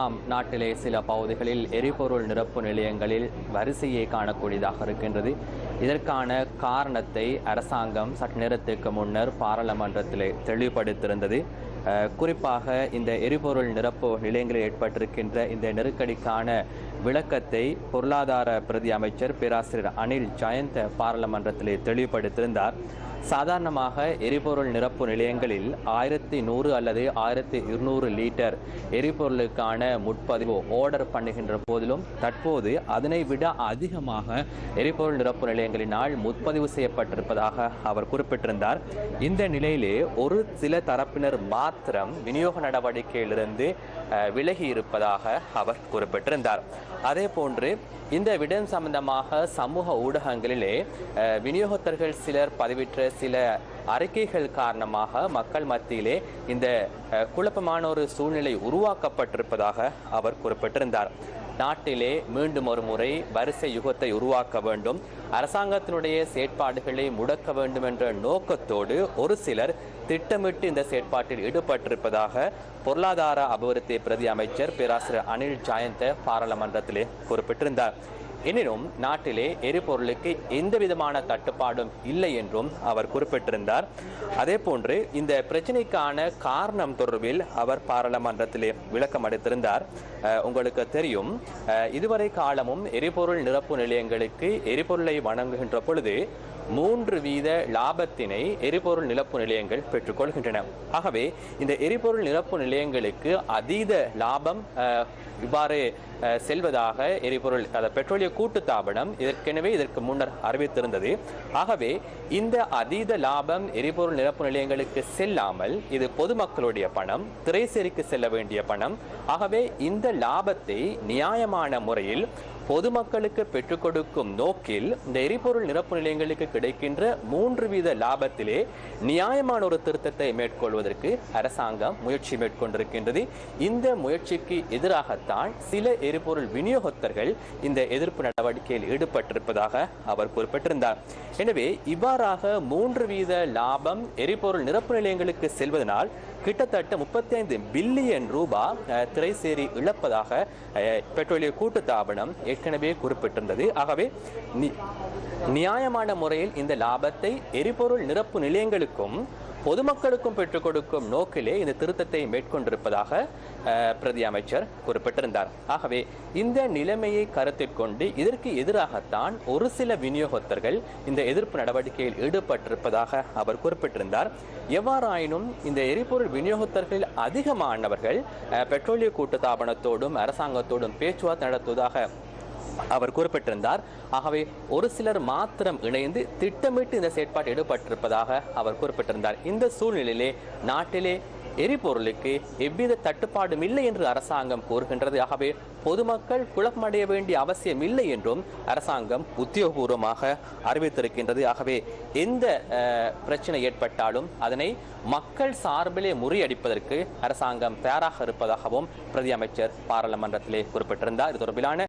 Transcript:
ஆம் நாட்டிலே சில பகுதிகளில் எரிபொருள் நிரப்பு நிலையங்களில் வரிசையை காணக்கூடியதாக இருக்கின்றது. இதற்கான காரணத்தை அரசாங்கம் சற்று நேரத்துக்கு முன்னர் பாராளுமன்றத்திலே தெளிவுபடுத்தியிருந்தது. குறிப்பாக இந்த எரிபொருள் நிரப்பு நிலையங்களில் ஏற்பட்டிருக்கின்ற இந்த நெருக்கடிக்கான விளக்கத்தை பொருளாதார பிரதி அமைச்சர் பேராசிரியர் அனில் ஜயந்த பாராளுமன்றத்திலே தெளிவுபடுத்தியிருந்தார். சாதாரணமாக எரிபொருள் நிரப்பு நிலையங்களில் ஆயிரத்தி நூறு அல்லது ஆயிரத்தி இருநூறு லிட்டர் எரிபொருளுக்கான முற்பதிவு ஆர்டர் பண்ணுகின்ற போதிலும் தற்போது அதனை விட அதிகமாக எரிபொருள் நிரப்பு நிலையங்களினால் முற்பதிவு செய்யப்பட்டிருப்பதாக அவர் குறிப்பிட்டிருந்தார். இந்த நிலையிலே ஒரு சில தரப்பினர் மாத்திரம் விநியோக நடவடிக்கையிலிருந்து விலகி இருப்பதாக அவர் குறிப்பிட்டிருந்தார். அதே போன்று இந்த விடம் சம்பந்தமாக சமூக ஊடகங்களிலே விநியோகத்தர்கள் சிலர் பதிவிட்ட சில அறிக்கைகள் காரணமாக மக்கள் மத்தியிலே இந்த குழப்பமான ஒரு சூழ்நிலை உருவாக்கப்பட்டிருப்பதாக அவர் குறிப்பிட்டிருந்தார். நாட்டிலே மீண்டும் ஒரு முறை வரிசை யுகத்தை உருவாக்க வேண்டும். அரசாங்கத்தினுடைய செயற்பாடுகளை முடக்க வேண்டும் என்ற நோக்கத்தோடு ஒரு சிலர் திட்டமிட்டு இந்த செயற்பாட்டில் ஈடுபட்டிருப்பதாக பொருளாதார அபிவிருத்தி பிரதி அமைச்சர் பேராசிரியர் அனில் ஜாயந்த பாராளுமன்றத்திலே குறிப்பிட்டிருந்தார். எனினும் நாட்டிலே எரிபொருளுக்கு எந்த விதமான தட்டுப்பாடும் இல்லை என்றும் அவர் குறிப்பிட்டிருந்தார். அதே போன்று இந்த பிரச்சனைக்கான காரணம் தொடர்பில் அவர் பாராளுமன்றத்திலே விளக்கம் அளித்திருந்தார். உங்களுக்கு தெரியும் இதுவரை காலமும் எரிபொருள் நிரப்பு நிலையங்களுக்கு எரிபொருளை வழங்குகின்ற பொழுது மூன்று வீத லாபத்தினை எரிபொருள் நிரப்பு நிலையங்கள் பெற்றுக்கொள்கின்றன. ஆகவே இந்த எரிபொருள் நிரப்பு நிலையங்களுக்கு அதீத லாபம் இவ்வாறு செல்வதாக எரிபொருள் அதாவது பெட்ரோலிய கூட்டுத்தாபனம் இதற்கெனவே இதற்கு முன்னர் அறிவித்திருந்தது. ஆகவே இந்த அதீத லாபம் எரிபொருள் நிரப்பு நிலையங்களுக்கு செல்லாமல் இது பொதுமக்களுடைய பணம் திரைசேரிக்கு செல்ல வேண்டிய பணம். ஆகவே இந்த லாபத்தை நியாயமான முறையில் பொதுமக்களுக்கு பெற்றுக் கொடுக்கும் நோக்கில் இந்த எரிபொருள் நிரப்பு நிலையங்களுக்கு கிடைக்கின்ற மூன்று வீத லாபத்திலே நியாயமான ஒரு திருத்தத்தை மேற்கொள்வதற்கு அரசாங்கம் முயற்சி மேற்கொண்டிருக்கின்றது. இந்த முயற்சிக்கு எதிராகத்தான் சில எரிபொருள் விநியோகத்தர்கள் இந்த எதிர்ப்பு நடவடிக்கையில் ஈடுபட்டிருப்பதாக அவர் குறிப்பிட்டிருந்தார். எனவே இவ்வாறாக மூன்று வீத லாபம் எரிபொருள் நிரப்பு நிலையங்களுக்கு செல்வதனால் கிட்டத்தட்ட முப்பத்தி ஐந்து பில்லியன் ரூபாய் திரை திரைசேரி இழப்பதாக பெட்ரோலிய கூட்டுத்தாபனம் ஏற்கனவே குறிப்பிட்டிருந்தது. ஆகவே நி- நியாயமான முறையில் இந்த லாபத்தை எரிபொருள் நிரப்பு நிலையங்களுக்கும் பொதுமக்களுக்கும் பெற்றுக் கொடுக்கும் நோக்கிலே இந்த திருத்தத்தை மேற்கொண்டிருப்பதாக பிரதி அமைச்சர் குறிப்பிட்டிருந்தார். ஆகவே இந்த நிலைமையை கருத்தில் கொண்டு இதற்கு எதிராகத்தான் ஒரு சில விநியோகத்தர்கள் இந்த எதிர்ப்பு நடவடிக்கையில் ஈடுபட்டிருப்பதாக அவர் குறிப்பிட்டிருந்தார். எவ்வாறாயினும் இந்த எரிபொருள் விநியோகத்தர்கள் அதிகமானவர்கள் அஹ், பெட்ரோலிய கூட்டுத்தாபனத்தோடும் அரசாங்கத்தோடும் பேச்சுவார்த்தை நடத்துவதாக அவர் குறிப்பிட்டிருந்தார். ஆகவே ஒரு சிலர் மாத்திரம் இணைந்து திட்டமிட்டு இந்த செயற்பாட்டில் ஈடுபட்டிருப்பதாக அவர் குறிப்பிட்டிருந்தார். இந்த சூழ்நிலையிலே நாட்டிலே எரிபொருளுக்கு எவ்வித தட்டுப்பாடும் இல்லை என்று அரசாங்கம் கூறுகின்றது. ஆகவே பொதுமக்கள் குழப்பமடைய வேண்டிய அவசியம் இல்லை என்றும் அரசாங்கம் உத்தியோகபூர்வமாக அறிவித்திருக்கின்றது. ஆகவே எந்த பிரச்சனை ஏற்பட்டாலும் அதனை மக்கள் சார்பிலே முறியடிப்பதற்கு அரசாங்கம் தயாராக இருப்பதாகவும் பிரதி அமைச்சர் பாராளுமன்றத்திலே குறிப்பிட்டிருந்தார். இது தொடர்பிலான